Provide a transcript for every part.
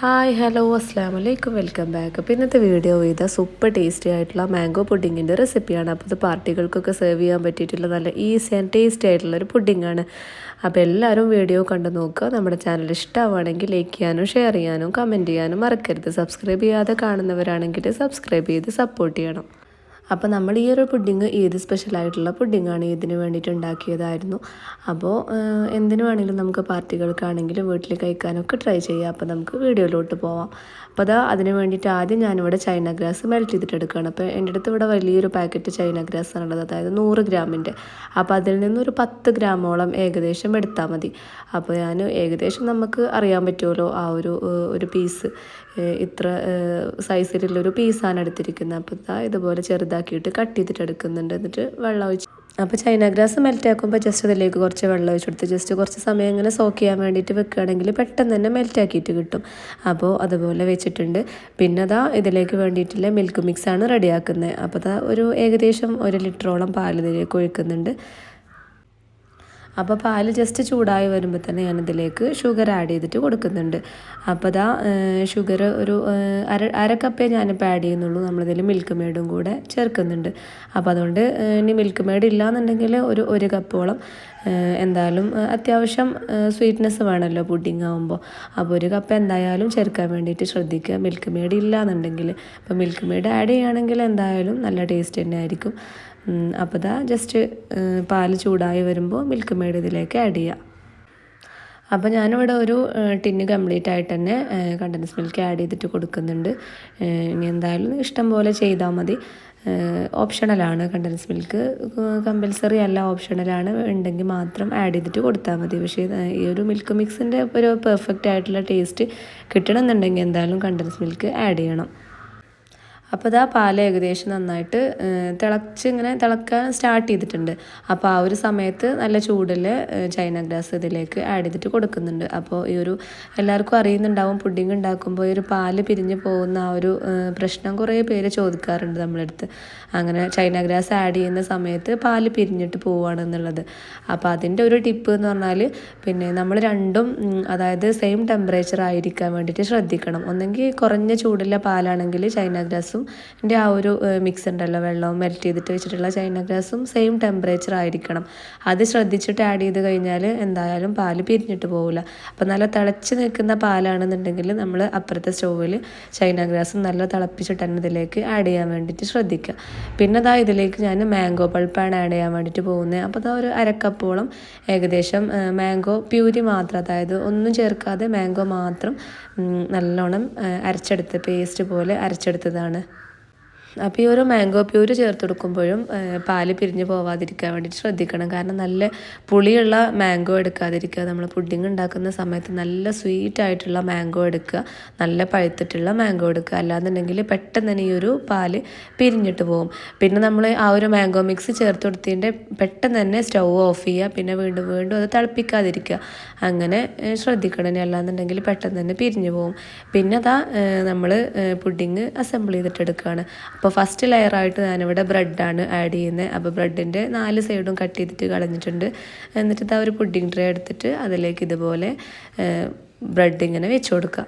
Hi hello അസ്സാം വലൈക്കും welcome back അപ്പോൾ ഇന്നത്തെ വീഡിയോ ചെയ്ത സൂപ്പർ ടേസ്റ്റി ആയിട്ടുള്ള മാംഗോ പുഡിങ്ങിന്റെ റെസിപ്പിയാണ് അപ്പോൾ ഇത് പാർട്ടികൾക്കൊക്കെ സെർവ് ചെയ്യാൻ പറ്റിയിട്ടുള്ള നല്ല ഈസി ആൻഡ് ടേസ്റ്റി ആയിട്ടുള്ള ഒരു പുഡിങ്ങാണ് അപ്പോൾ എല്ലാവരും വീഡിയോ കണ്ടു നോക്കുക. നമ്മുടെ ചാനൽ ഇഷ്ടമാണെങ്കിൽ ലൈക്ക് ചെയ്യാനും ഷെയർ ചെയ്യാനും കമന്റ് ചെയ്യാനും മറക്കരുത്. സബ്സ്ക്രൈബ് ചെയ്യാതെ കാണുന്നവരാണെങ്കിൽ സബ്സ്ക്രൈബ് ചെയ്ത് സപ്പോർട്ട് ചെയ്യണം. അപ്പോൾ നമ്മൾ ഈ ഒരു പുഡിങ് ഏത് സ്പെഷ്യലായിട്ടുള്ള പുഡിങ്ങാണ് ഇതിന് വേണ്ടിയിട്ട് ഉണ്ടാക്കിയതായിരുന്നു. അപ്പോൾ എന്തിനു വേണമെങ്കിലും നമുക്ക് പാർട്ടികൾക്കാണെങ്കിലും വീട്ടിൽ കഴിക്കാനൊക്കെ ട്രൈ ചെയ്യാം. അപ്പോൾ നമുക്ക് വീഡിയോയിലോട്ട് പോവാം. അപ്പോൾ അതാ അതിന് വേണ്ടിയിട്ട് ആദ്യം ഞാനിവിടെ ചൈന ഗ്രാസ് മെൽറ്റ് ചെയ്തിട്ട് എടുക്കുകയാണ് അപ്പോൾ എന്റെ അടുത്ത് ഇവിടെ വലിയൊരു പാക്കറ്റ് ചൈന ഗ്രാസ് ആണുള്ളത്. അതായത് നൂറ് ഗ്രാമിന്റെ. അപ്പോൾ അതിൽ നിന്നൊരു പത്ത് ഗ്രാമോളം ഏകദേശം എടുത്താൽ മതി. അപ്പോൾ ഞാൻ ഏകദേശം നമുക്ക് അറിയാൻ പറ്റുമല്ലോ ആ ഒരു ഒരു പീസ് ഇത്ര സൈസിലുള്ളൊരു പീസാണ് എടുത്തിരിക്കുന്നത് അപ്പോൾ ഇതാ ഇതുപോലെ ചെറുതാക്കിയിട്ട് കട്ട് ചെയ്തിട്ട് എടുക്കുന്നുണ്ട്. എന്നിട്ട് വെള്ളം ഒഴിച്ച് അപ്പോൾ ചൈന ഗ്രാസ് മെൽറ്റ് ആക്കുമ്പോൾ ജസ്റ്റ് അതിലേക്ക് കുറച്ച് വെള്ളം ഒഴിച്ച് കൊടുത്ത് ജസ്റ്റ് കുറച്ച് സമയം ഇങ്ങനെ സോക്ക് ചെയ്യാൻ വേണ്ടിയിട്ട് വെക്കുകയാണെങ്കിൽ പെട്ടെന്ന് തന്നെ മെൽറ്റ് ആക്കിയിട്ട് കിട്ടും. അപ്പോൾ അതുപോലെ വെച്ചിട്ടുണ്ട്. പിന്നെ അതാ ഇതിലേക്ക് വേണ്ടിയിട്ടുള്ള മിൽക്ക് മിക്സാണ് റെഡിയാക്കുന്നത് അപ്പോൾ അതാ ഒരു ഏകദേശം ഒരു ലിറ്ററോളം പാൽ ഇതിലേക്ക് ഒഴിക്കുന്നുണ്ട്. അപ്പോൾ പാൽ ജസ്റ്റ് ചൂടായി വരുമ്പോൾ തന്നെ ഞാനിതിലേക്ക് ഷുഗർ ആഡ് ചെയ്തിട്ട് കൊടുക്കുന്നുണ്ട്. അപ്പോൾ അതാ ഷുഗർ ഒരു അര അര കപ്പേ ഞാനിപ്പോൾ ആഡ് ചെയ്യുന്നുള്ളൂ. നമ്മളിതിൽ മിൽക്ക് മേഡും കൂടെ ചേർക്കുന്നുണ്ട്. അപ്പോൾ അതുകൊണ്ട് ഇനി മിൽക്ക് മെയ്ഡ് ഇല്ലാന്നുണ്ടെങ്കിൽ ഒരു ഒരു കപ്പോളം എന്തായാലും അത്യാവശ്യം സ്വീറ്റ്നെസ് വേണമല്ലോ പുഡിംഗ് ആകുമ്പോൾ അപ്പോൾ ഒരു കപ്പ് എന്തായാലും ചേർക്കാൻ വേണ്ടിയിട്ട് ശ്രദ്ധിക്കുക. മിൽക്ക് മെയ്ഡ് ഇല്ലാന്നുണ്ടെങ്കിൽ അപ്പോൾ മിൽക്ക് മേഡ് ആഡ് ചെയ്യുകയാണെങ്കിൽ എന്തായാലും നല്ല ടേസ്റ്റ് തന്നെ ആയിരിക്കും. അപ്പോൾ ഇതാ ജസ്റ്റ് പാൽ ചൂടായി വരുമ്പോൾ മിൽക്ക് മെയ്ഡ് ഇതിലേക്ക് ആഡ് ചെയ്യുക അപ്പോൾ ഞാനിവിടെ ഒരു ടിന്ന് കംപ്ലീറ്റ് ആയിട്ട് തന്നെ കണ്ടൻസ് മിൽക്ക് ആഡ് ചെയ്തിട്ട് കൊടുക്കുന്നുണ്ട്. ഇനി എന്തായാലും ഇഷ്ടം പോലെ ചെയ്താൽ മതി. ഓപ്ഷണലാണ് കണ്ടൻസ് മിൽക്ക് കമ്പൽസറി അല്ല ഓപ്ഷണലാണ് ഉണ്ടെങ്കിൽ മാത്രം ആഡ് ചെയ്തിട്ട് കൊടുത്താൽ മതി. പക്ഷേ ഈ ഒരു മിൽക്ക് മിക്സിന്റെ ഒരു പെർഫെക്റ്റ് ആയിട്ടുള്ള ടേസ്റ്റ് കിട്ടണമെന്നുണ്ടെങ്കിൽ എന്തായാലും കണ്ടൻസ് മിൽക്ക് ആഡ് ചെയ്യണം. അപ്പോൾ ഇതാ പാൽ ഏകദേശം നന്നായിട്ട് തിളച്ച് ഇങ്ങനെ തിളക്കാൻ സ്റ്റാർട്ട് ചെയ്തിട്ടുണ്ട്. അപ്പോൾ ആ ഒരു സമയത്ത് നല്ല ചൂടിൽ ചൈന ഗ്രാസ് ഇതിലേക്ക് ആഡ് ചെയ്തിട്ട് കൊടുക്കുന്നുണ്ട്. അപ്പോൾ ഈ ഒരു എല്ലാവർക്കും അറിയുന്നുണ്ടാവും പുഡിങ് ഉണ്ടാക്കുമ്പോൾ ഈ ഒരു പാൽ പിരിഞ്ഞ് പോകുന്ന ആ ഒരു പ്രശ്നം കുറേ പേര് ചോദിക്കാറുണ്ട് നമ്മളടുത്ത്. അങ്ങനെ ചൈന ഗ്രാസ് ആഡ് ചെയ്യുന്ന സമയത്ത് പാൽ പിരിഞ്ഞിട്ട് പോവുകയാണെന്നുള്ളത് അപ്പോൾ അതിന്റെ ഒരു ടിപ്പ് എന്ന് പറഞ്ഞാൽ പിന്നെ നമ്മൾ രണ്ടും അതായത് സെയിം ടെമ്പറേച്ചർ ആയിരിക്കാൻ വേണ്ടിയിട്ട് ശ്രദ്ധിക്കണം. ഒന്നെങ്കിൽ കുറഞ്ഞ ചൂടുള്ള പാലാണെങ്കിൽ ചൈന ഗ്രാസും ഗ്യാസും എന്റെ ആ ഒരു മിക്സ് ഉണ്ടല്ലോ വെള്ളം മെൽറ്റ് ചെയ്തിട്ട് വെച്ചിട്ടുള്ള ചൈന ഗ്യാസും സെയിം ടെമ്പറേച്ചർ ആയിരിക്കണം. അത് ശ്രദ്ധിച്ചിട്ട് ആഡ് ചെയ്ത് കഴിഞ്ഞാൽ എന്തായാലും പാൽ പിരിഞ്ഞിട്ട് പോകില്ല അപ്പോൾ നല്ല തിളച്ച് നിൽക്കുന്ന പാലാണെന്നുണ്ടെങ്കിൽ നമ്മൾ അപ്പുറത്തെ സ്റ്റൗവിൽ ചൈന ഗ്യാസും നല്ല തിളപ്പിച്ചിട്ട് തന്നെ ഇതിലേക്ക് ആഡ് ചെയ്യാൻ വേണ്ടിയിട്ട് ശ്രദ്ധിക്കുക. പിന്നെ അതാ ഇതിലേക്ക് ഞാൻ മാംഗോ പൾപ്പാണ് ആഡ് ചെയ്യാൻ വേണ്ടിയിട്ട് പോകുന്നത്. അപ്പോൾ അതാ ഒരു അരക്കപ്പോളം ഏകദേശം മാംഗോ പ്യൂരി മാത്രം അതായത് ഒന്നും ചേർക്കാതെ മാംഗോ മാത്രം നല്ലോണം അരച്ചെടുത്ത് പേസ്റ്റ് പോലെ അരച്ചെടുത്തതാണ്. അപ്പോൾ ഈ ഒരു മാംഗോ പ്യൂര് ചേർത്ത് കൊടുക്കുമ്പോഴും പാൽ പിരിഞ്ഞ് പോവാതിരിക്കാൻ വേണ്ടിയിട്ട് ശ്രദ്ധിക്കണം. കാരണം നല്ല പുളിയുള്ള മാംഗോ എടുക്കാതിരിക്കുക നമ്മൾ പുഡിങ് ഉണ്ടാക്കുന്ന സമയത്ത് നല്ല സ്വീറ്റ് ആയിട്ടുള്ള മാംഗോ എടുക്കുക നല്ല പഴുത്തിട്ടുള്ള മാംഗോ എടുക്കുക. അല്ലാന്നുണ്ടെങ്കിൽ പെട്ടെന്ന് തന്നെ ഈ ഒരു പാൽ പിരിഞ്ഞിട്ട് പോകും. പിന്നെ നമ്മൾ ആ ഒരു മാംഗോ മിക്സ് ചേർത്ത് കൊടുത്തതിന്റെ പെട്ടെന്ന് തന്നെ സ്റ്റൗ ഓഫ് ചെയ്യുക പിന്നെ വീണ്ടും വീണ്ടും അത് തിളപ്പിക്കാതിരിക്കുക. അങ്ങനെ ശ്രദ്ധിക്കണം. അല്ലാന്നുണ്ടെങ്കിൽ പെട്ടെന്ന് തന്നെ പിരിഞ്ഞു പോകും. പിന്നെ അതാ നമ്മൾ പുഡിങ് അസംബിൾ ചെയ്തിട്ട് എടുക്കുകയാണ്. അപ്പോൾ ഫസ്റ്റ് ലെയറായിട്ട് ഞാനിവിടെ ബ്രെഡാണ് ആഡ് ചെയ്യുന്നത് അപ്പോൾ ബ്രെഡിന്റെ നാല് സൈഡും കട്ട് ചെയ്തിട്ട് കളഞ്ഞിട്ടുണ്ട്. എന്നിട്ട് ഇതാ ഒരു പുഡിംഗ് ട്രേ എടുത്തിട്ട് അതിലേക്ക് ഇതുപോലെ ബ്രെഡ് ഇങ്ങനെ വെച്ച് കൊടുക്കുക.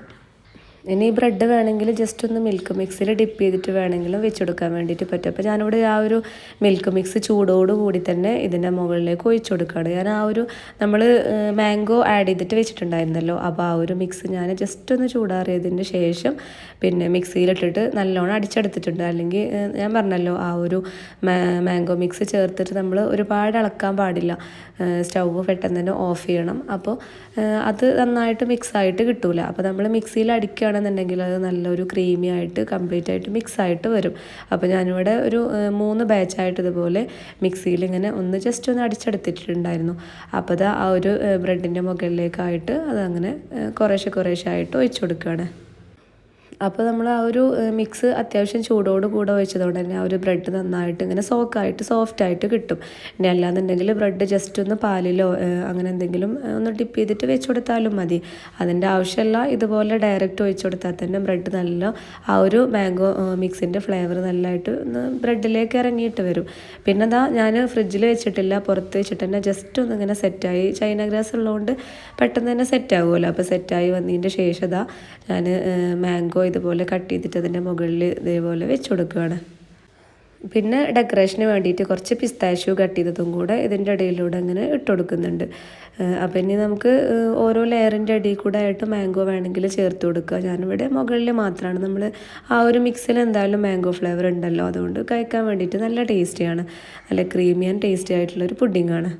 ഇനി ഈ ബ്രെഡ് വേണമെങ്കിൽ ജസ്റ്റ് ഒന്ന് മിൽക്ക് മിക്സിൽ ഡിപ്പ് ചെയ്തിട്ട് വേണമെങ്കിലും വെച്ചെടുക്കാൻ വേണ്ടിയിട്ട് പറ്റും. അപ്പോൾ ഞാനിവിടെ ആ ഒരു മിൽക്ക് മിക്സ് ചൂടോട് കൂടി തന്നെ ഇതിന്റെ മുകളിലേക്ക് ഒഴിച്ചു കൊടുക്കുകയാണ്. ഞാൻ ആ ഒരു നമ്മൾ മാംഗോ ആഡ് ചെയ്തിട്ട് വെച്ചിട്ടുണ്ടായിരുന്നല്ലോ. അപ്പോൾ ആ ഒരു മിക്സ് ഞാൻ ജസ്റ്റ് ഒന്ന് ചൂടാറിയതിന് ശേഷം പിന്നെ മിക്സിയിലിട്ടിട്ട് നല്ലോണം അടിച്ചെടുത്തിട്ടുണ്ട്. അല്ലെങ്കിൽ ഞാൻ പറഞ്ഞല്ലോ ആ ഒരു മാംഗോ മിക്സ് ചേർത്തിട്ട് നമ്മൾ ഒരുപാട് ഇളക്കാൻ പാടില്ല. സ്റ്റൗ പെട്ടെന്ന് തന്നെ ഓഫ് ചെയ്യണം. അപ്പോൾ അത് നന്നായിട്ട് മിക്സ് ആയിട്ട് കിട്ടൂല. അപ്പോൾ നമ്മൾ മിക്സിയിൽ അടിക്കുകയാണെന്നുണ്ടെങ്കിൽ അത് നല്ലൊരു ക്രീമി ആയിട്ട് കംപ്ലീറ്റ് ആയിട്ട് മിക്സ് ആയിട്ട് വരും. അപ്പോൾ ഞാനിവിടെ ഒരു മൂന്ന് ബാച്ചായിട്ട് ഇതുപോലെ മിക്സിയിൽ ഇങ്ങനെ ഒന്ന് ജസ്റ്റ് ഒന്ന് അടിച്ചെടുത്തിട്ടുണ്ടായിരുന്നു. അപ്പോൾ അത് ആ ഒരു ബ്രെഡിന്റെ മുകളിലേക്കായിട്ട് അതങ്ങനെ കുറേശ്ശെ കുറേശ്ശെ ആയിട്ട് ഒഴിച്ചു കൊടുക്കുകയാണ്. അപ്പോൾ നമ്മൾ ആ ഒരു മിക്സ് അത്യാവശ്യം ചൂടോട് കൂടെ ഒഴിച്ചതുകൊണ്ട് തന്നെ ആ ഒരു ബ്രെഡ് നന്നായിട്ട് ഇങ്ങനെ സോക്കായിട്ട് സോഫ്റ്റ് ആയിട്ട് കിട്ടും. ഇനി അല്ലാന്നുണ്ടെങ്കിൽ ബ്രെഡ് ജസ്റ്റ് ഒന്ന് പാലിലോ അങ്ങനെ എന്തെങ്കിലും ഒന്ന് ഡിപ്പ് ചെയ്തിട്ട് വെച്ച് കൊടുത്താലും മതി. അതിന്റെ ആവശ്യമല്ല ഇതുപോലെ ഡയറക്റ്റ് ഒഴിച്ചു കൊടുത്താൽ തന്നെ ബ്രെഡ് നല്ല ആ ഒരു മാംഗോ മിക്സിന്റെ ഫ്ലേവർ നല്ലതായിട്ട് ബ്രെഡിലേക്ക് ഇറങ്ങിയിട്ട് വരും. പിന്നെ എന്താ ഞാൻ ഫ്രിഡ്ജിൽ വെച്ചിട്ടില്ല പുറത്ത് വെച്ചിട്ട് തന്നെ ജസ്റ്റ് ഒന്ന് ഇങ്ങനെ സെറ്റായി ചൈന ഗ്രാസ് ഉള്ളതുകൊണ്ട് പെട്ടെന്ന് തന്നെ സെറ്റ് ആകുമല്ലോ അപ്പോൾ സെറ്റായി വന്നതിന്റെ ശേഷം ഞാൻ മാംഗോ ഇതുപോലെ കട്ട് ചെയ്തിട്ട് അതിന്റെ മുകളിൽ ഇതേപോലെ വെച്ച് കൊടുക്കുകയാണ് പിന്നെ ഡെക്കറേഷന് വേണ്ടിയിട്ട് കുറച്ച് പിസ്താഷ്യൂ കട്ട് ചെയ്തതും കൂടെ ഇതിന്റെ ഇടയിലൂടെ അങ്ങനെ ഇട്ട് കൊടുക്കുന്നുണ്ട്. അപ്പം ഇനി നമുക്ക് ഓരോ ലെയറിന്റെ ഇടയിൽ കൂടെ ആയിട്ട് മാംഗോ വേണമെങ്കിൽ ചേർത്ത് കൊടുക്കുക. ഞാനിവിടെ മുകളിൽ മാത്രമാണ് നമ്മൾ ആ ഒരു മിക്സിൽ എന്തായാലും മാംഗോ ഫ്ലേവർ ഉണ്ടല്ലോ. അതുകൊണ്ട് കഴിക്കാൻ വേണ്ടിയിട്ട് നല്ല ടേസ്റ്റിയാണ് നല്ല ക്രീമി ആൻഡ് ടേസ്റ്റി ആയിട്ടുള്ളൊരു പുഡിങ്ങാണ്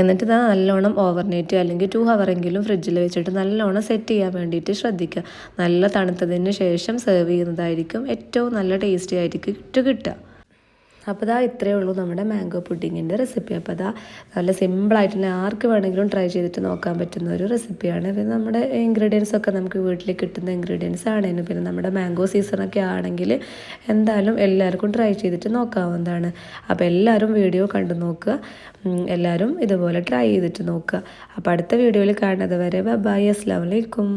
എന്നിട്ട് ഇത് നല്ലോണം ഓവർനൈറ്റ് അല്ലെങ്കിൽ ടു ഹവറെങ്കിലും ഫ്രിഡ്ജിൽ വെച്ചിട്ട് നല്ലോണം സെറ്റ് ചെയ്യാൻ വേണ്ടിയിട്ട് ശ്രദ്ധിക്കുക നല്ല തണുത്തതിന് ശേഷം സെർവ് ചെയ്യുന്നതായിരിക്കും ഏറ്റവും നല്ല ടേസ്റ്റി ആയിരിക്കും കിട്ടുക. അപ്പോൾ ഇതാ ഇത്രയേ ഉള്ളൂ നമ്മുടെ മാംഗോ പുഡിങ്ങിന്റെ റെസിപ്പി. അപ്പോൾ അതാ നല്ല സിമ്പിളായിട്ട് തന്നെ ആർക്ക് വേണമെങ്കിലും ട്രൈ ചെയ്തിട്ട് നോക്കാൻ പറ്റുന്ന ഒരു റെസിപ്പിയാണ്. പിന്നെ നമ്മുടെ ഇൻഗ്രീഡിയൻസ് ഒക്കെ നമുക്ക് വീട്ടിൽ കിട്ടുന്ന ഇൻഗ്രീഡിയൻസ് ആണേനും പിന്നെ നമ്മുടെ മാംഗോ സീസണൊക്കെ ആണെങ്കിൽ എന്തായാലും എല്ലാവർക്കും ട്രൈ ചെയ്തിട്ട് നോക്കാവുന്നതാണ്. അപ്പോൾ എല്ലാവരും വീഡിയോ കണ്ടു നോക്കുക. എല്ലാവരും ഇതുപോലെ ട്രൈ ചെയ്തിട്ട് നോക്കുക. അപ്പോൾ അടുത്ത വീഡിയോയിൽ കാണുന്നത് വരെ ബൈ അസ്ലാം വലൈക്കും